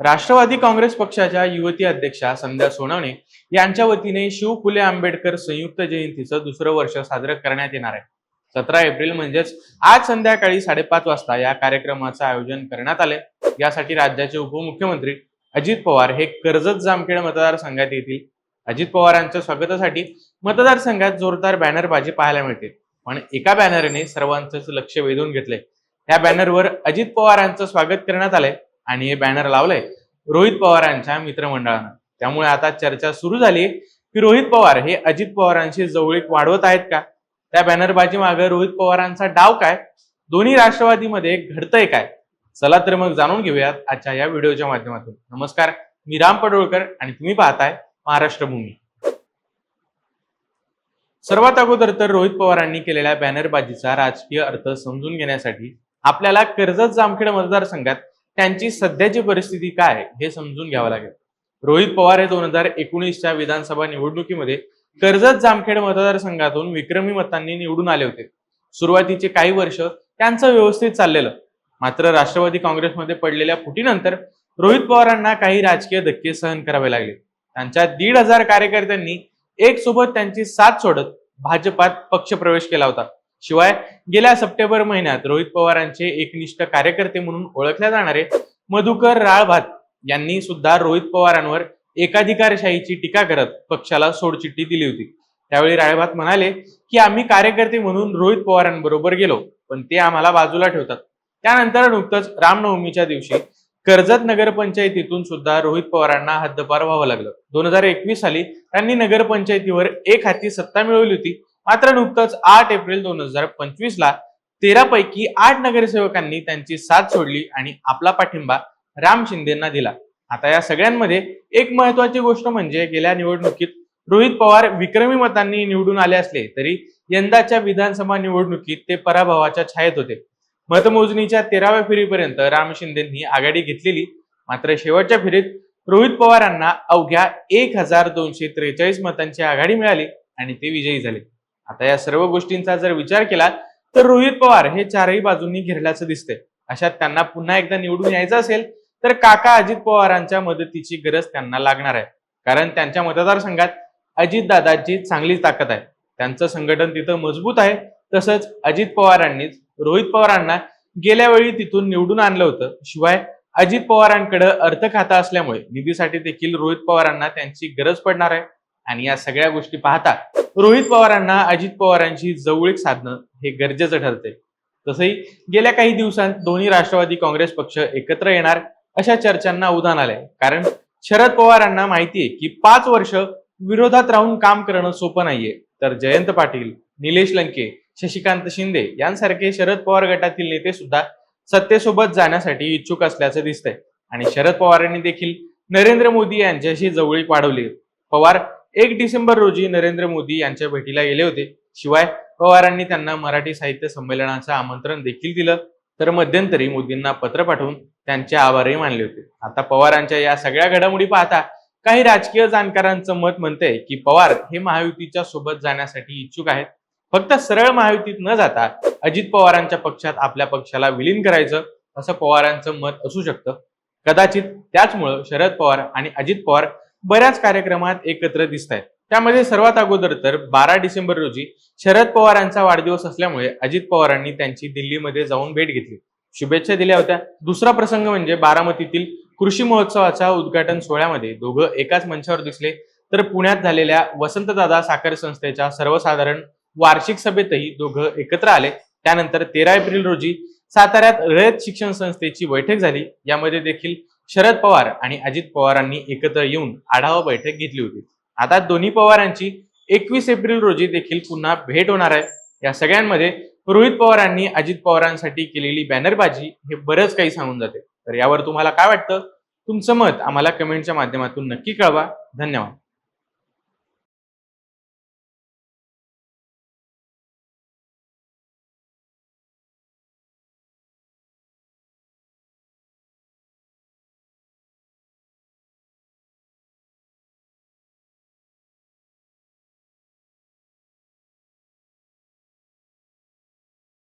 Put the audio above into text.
राष्ट्रवादी काँग्रेस पक्षाच्या युवती अध्यक्षा संध्या सोनवणे यांच्या वतीने शिव फुले आंबेडकर संयुक्त जयंतीचं दुसरं वर्ष साजरं करण्यात येणार आहे. सतरा एप्रिल म्हणजेच आज संध्याकाळी साडेपाच वाजता या कार्यक्रमाचं आयोजन करण्यात आले यासाठी राज्याचे उपमुख्यमंत्री अजित पवार हे कर्जत जामखेड मतदारसंघात येतील. अजित पवारांच्या स्वागतासाठी मतदारसंघात जोरदार बॅनरबाजी पाहायला मिळते पण एका बॅनरने सर्वांचंच लक्ष वेधून घेतलंय. या बॅनरवर अजित पवारांचं स्वागत करण्यात आलंय. आणि हे बॅनर लावलंय रोहित पवारांच्या मित्रमंडळानं. त्यामुळे आता चर्चा सुरू झाली की रोहित पवार हे अजित पवारांशी जवळीक वाढवत आहेत का? त्या बॅनरबाजी मागे रोहित पवारांचा डाव काय? दोन्ही राष्ट्रवादीमध्ये घडतंय काय? चला तर मग जाणून घेऊयात आजच्या या व्हिडिओच्या माध्यमातून. नमस्कार मी राम पडोळकर आणि तुम्ही पाहताय महाराष्ट्र भूमी सर्वात अगोदर तर रोहित पवारांनी केलेल्या बॅनरबाजीचा राजकीय अर्थ समजून घेण्यासाठी आपल्याला कर्जत जामखेड मतदारसंघात त्यांची सध्याची परिस्थिती काय हे समजून घ्यावं लागेल. रोहित पवार हे दोन हजार एकोणीसच्या विधानसभा निवडणुकीमध्ये कर्जत जामखेड मतदारसंघातून विक्रमी मतांनी निवडून आले होते. सुरुवातीचे काही वर्ष त्यांचं व्यवस्थित चाललेलं. मात्र राष्ट्रवादी काँग्रेसमध्ये पडलेल्या फुटीनंतर रोहित पवारांना काही राजकीय धक्के सहन करावे लागले. त्यांच्या दीड हजार कार्यकर्त्यांनी एक सोबत त्यांची साथ सोडत भाजपात पक्षप्रवेश केला होता. शिवाय गेल्या सप्टेंबर महिन्यात रोहित पवारांचे एकनिष्ठ कार्यकर्ते म्हणून ओळखले जाणारे मधुकर राळभात यांनी सुद्धा रोहित पवारांवर एकाधिकारशाहीची टीका करत पक्षाला सोडचिठ्ठी दिली होती. त्यावेळी राळभात म्हणाले की आम्ही कार्यकर्ते म्हणून रोहित पवारांबरोबर गेलो पण ते आम्हाला बाजूला ठेवतात. त्यानंतर नुकतंच रामनवमीच्या दिवशी कर्जत नगरपंचायतीतून सुद्धा रोहित पवारांना हद्दपार व्हावं लागलं. दोन हजार एकवीस साली त्यांनी नगरपंचायतीवर एक हाती सत्ता मिळवली होती. मात्र नुकतंच आठ एप्रिल दोन हजार पंचवीस ला तेरा पैकी आठ नगरसेवकांनी त्यांची साथ सोडली आणि आपला पाठिंबा राम शिंदेना दिला. आता या सगळ्यांमध्ये एक महत्वाची गोष्ट म्हणजे गेल्या निवडणुकीत रोहित पवार विक्रमी मतांनी निवडून आले असले तरी यंदाच्या विधानसभा निवडणुकीत ते पराभवाच्या छायेत होते. मतमोजणीच्या तेराव्या फेरीपर्यंत राम शिंदेंनी आघाडी घेतलेली. मात्र शेवटच्या फेरीत रोहित पवारांना अवघ्या एक हजार दोनशे त्रेचाळीस मतांची आघाडी मिळाली आणि ते विजयी झाले. आता या सर्व गोष्टींचा जर विचार केला तर रोहित पवार हे चारही बाजूंनी घेरल्याचं दिसतंय. अशात त्यांना पुन्हा एकदा निवडून यायचं असेल तर काका अजित पवारांच्या मदतीची गरज त्यांना लागणार आहे. कारण त्यांच्या मतदारसंघात अजितदादाची चांगली ताकद आहे. त्यांचं संघटन तिथं मजबूत आहे. तसंच अजित पवारांनीच रोहित पवारांना गेल्या वेळी तिथून निवडून आणलं होतं. शिवाय अजित पवारांकडे अर्थ खाता असल्यामुळे निधीसाठी देखील रोहित पवारांना त्यांची गरज पडणार आहे. आणि या सगळ्या गोष्टी पाहता रोहित पवारांना अजित पवारांची जवळीक साधणं हे गरजेचं ठरते तसंही गेल्या काही दिवसांत दोन्ही राष्ट्रवादी काँग्रेस पक्ष एकत्र येणार अशा चर्चांना उधाण आलंय. कारण शरद पवारांना माहितीये की पाच वर्ष विरोधात राहून काम करणं सोपं नाहीये. तर जयंत पाटील निलेश लंके शशिकांत शिंदे यांसारखे शरद पवार गटातील नेते सुद्धा सत्तेसोबत जाण्यासाठी इच्छुक असल्याचं दिसतंय. आणि शरद पवारांनी देखील नरेंद्र मोदी यांच्याशी जवळीक वाढवली. पवार एक डिसेंबर रोजी नरेंद्र मोदी यांच्या भेटीला गेले होते. शिवाय पवारांनी त्यांना मराठी साहित्य संमेलनाचं आमंत्रण देखील दिलं. तर मध्यंतरी मोदींना पत्र पाठवून त्यांचे आभारही मानले होते. आता पवारांच्या या सगळ्या घडामोडी पाहता काही राजकीय जाणकारांचं मत म्हणते की पवार हे महायुतीच्या सोबत जाण्यासाठी इच्छुक आहेत. फक्त सरळ महायुतीत न जाता अजित पवारांच्या पक्षात आपल्या पक्षाला विलीन करायचं असं पवारांचं मत असू शकतं. कदाचित त्याचमुळं शरद पवार आणि अजित पवार बऱ्याच कार्यक्रमात एकत्र दिसत आहेत त्यामध्ये सर्वात अगोदर तर बारा डिसेंबर रोजी शरद पवारांचा वाढदिवस असल्यामुळे अजित पवारांनी त्यांची दिल्लीमध्ये जाऊन भेट घेतली. शुभेच्छा दिल्या होत्या. दुसरा प्रसंग म्हणजे बारामतीतील कृषी महोत्सवाच्या उद्घाटन सोहळ्यामध्ये दोघं एकाच मंचावर दिसले. तर पुण्यात झालेल्या वसंतदादा साखर संस्थेच्या सर्वसाधारण वार्षिक सभेतही दोघं एकत्र आले. त्यानंतर तेरा एप्रिल रोजी साताऱ्यात रयत शिक्षण संस्थेची बैठक झाली. यामध्ये देखील शरद पवार आणि अजित पवारांनी एकत्र येऊन आढावा बैठक घेतली होती. आता दोन्ही पवारांची एकवीस एप्रिल रोजी देखील पुन्हा भेट होणार आहे. या सगळ्यांमध्ये रोहित पवारांनी अजित पवारांसाठी केलेली बॅनरबाजी हे बरंच काही सांगून जाते. तर यावर तुम्हाला काय वाटतं? तुमचं मत आम्हाला कमेंटच्या माध्यमातून नक्की कळवा. धन्यवाद.